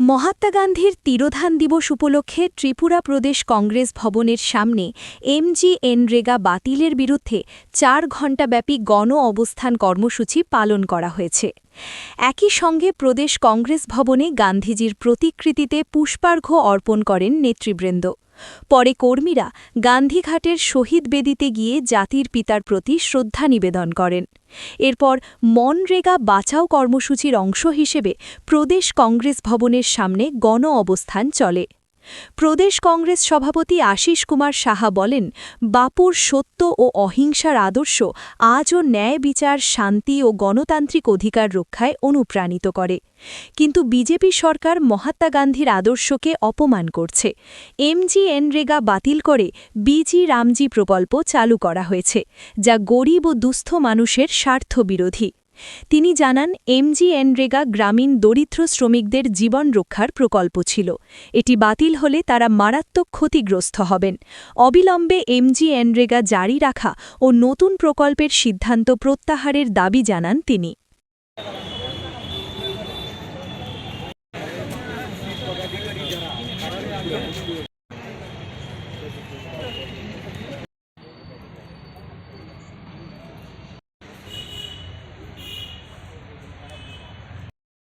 মহাত্মা গান্ধীর তিরোধান দিবস উপলক্ষে ত্রিপুরা প্রদেশ কংগ্রেস ভবনের সামনে এমজি এনরেগা বাতিলের বিরুদ্ধে চার ঘণ্টাব্যাপী গণ অবস্থান কর্মসূচি পালন করা হয়েছে। একই সঙ্গে প্রদেশ কংগ্রেস ভবনে গান্ধীজির প্রতিকৃতিতে পুষ্পার্ঘ্য অর্পণ করেন নেতৃবৃন্দ। পরে কর্মীরা গান্ধীঘাটের শহীদ বেদিতে গিয়ে জাতির পিতার প্রতি শ্রদ্ধা নিবেদন করেন। এরপর মনরেগা বাঁচাও কর্মসূচির অংশ হিসেবে প্রদেশ কংগ্রেস ভবনের সামনে গণ অবস্থান চলে। প্রদেশ কংগ্রেস সভাপতি আশিস কুমার সাহা বলেন, বাপুর সত্য ও অহিংসার আদর্শ আজও ন্যায় বিচার, শান্তি ও গণতান্ত্রিক অধিকার রক্ষায় অনুপ্রাণিত করে। কিন্তু বিজেপি সরকার মহাত্মা গান্ধীর আদর্শকে অপমান করছে। এমজি এনরেগা বাতিল করে বিজি রামজি প্রকল্প চালু করা হয়েছে, যা গরিব ও দুস্থ মানুষের স্বার্থবিরোধী। তিনি জানান এমজি এনরেগা গ্রামীণ দরিদ্র শ্রমিকদের জীবন রক্ষার প্রকল্প ছিল। এটি বাতিল হলে তারা মারাত্মক ক্ষতিগ্রস্ত হবেন। অবিলম্বে এমজি এনরেগা জারি রাখা ও নতুন প্রকল্পের সিদ্ধান্ত প্রত্যাহারের দাবি জানান তিনি।